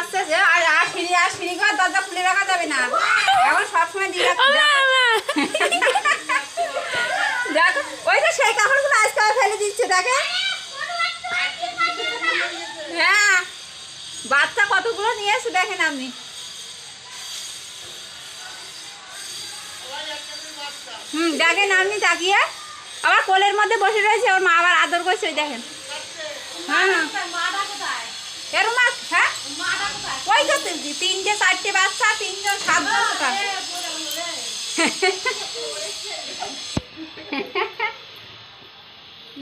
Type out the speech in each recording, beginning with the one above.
আছে আর আর ফিরে আর ফিরে ঘর দরজা খুলে রাখা যাবে না। এখন সবসময় দিয়ে দেখো ওই তো সেই কাপড়গুলো আজকাল ফেলে দিচ্ছে দেখে? হ্যাঁ বাচ্চা কতগুলো নিয়ে এসে দেখেন আপনি। হুম দেখেন আপনি তাকিয়ে। আবার কোলের মধ্যে বসে রয়েছে ওর মা আবার আদর করছে দেখেন। হ্যাঁ। হ্যাঁ এরম মাছ হ্যাঁ? তিনটে, চারটে বাচ্চা, তিনজন সাতজন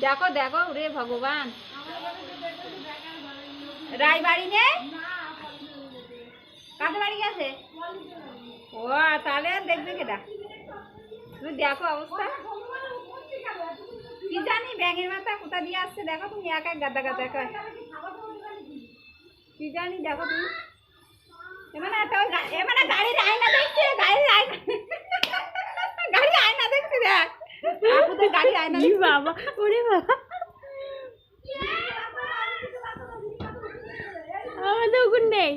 দেখো দেখো রে ভগবান। রায় বাড়ি নেই কাদের বাড়ি গেছে? ও, তাহলে দেখবে কেটা তুমি দেখো অবস্থা। কি জানি ব্যাঙের মাথা কোথা দিয়ে আসছে? দেখো, তুমি একা গাদা গাদা একা কি জানি দেখো তুমি। এমানে গা- এমানে গাড়ির আয়না দেখছে গাড়ির আয়না গাড়ির আয়না দেখছে দেখ। আপুদের গাড়ির আয়না দেখছে। বাবা ওরে বাবা। আমাদের ওগুন নেই।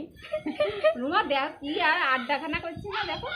রুমা দেখ কি আর আড্ডাখানা করছি না দেখো।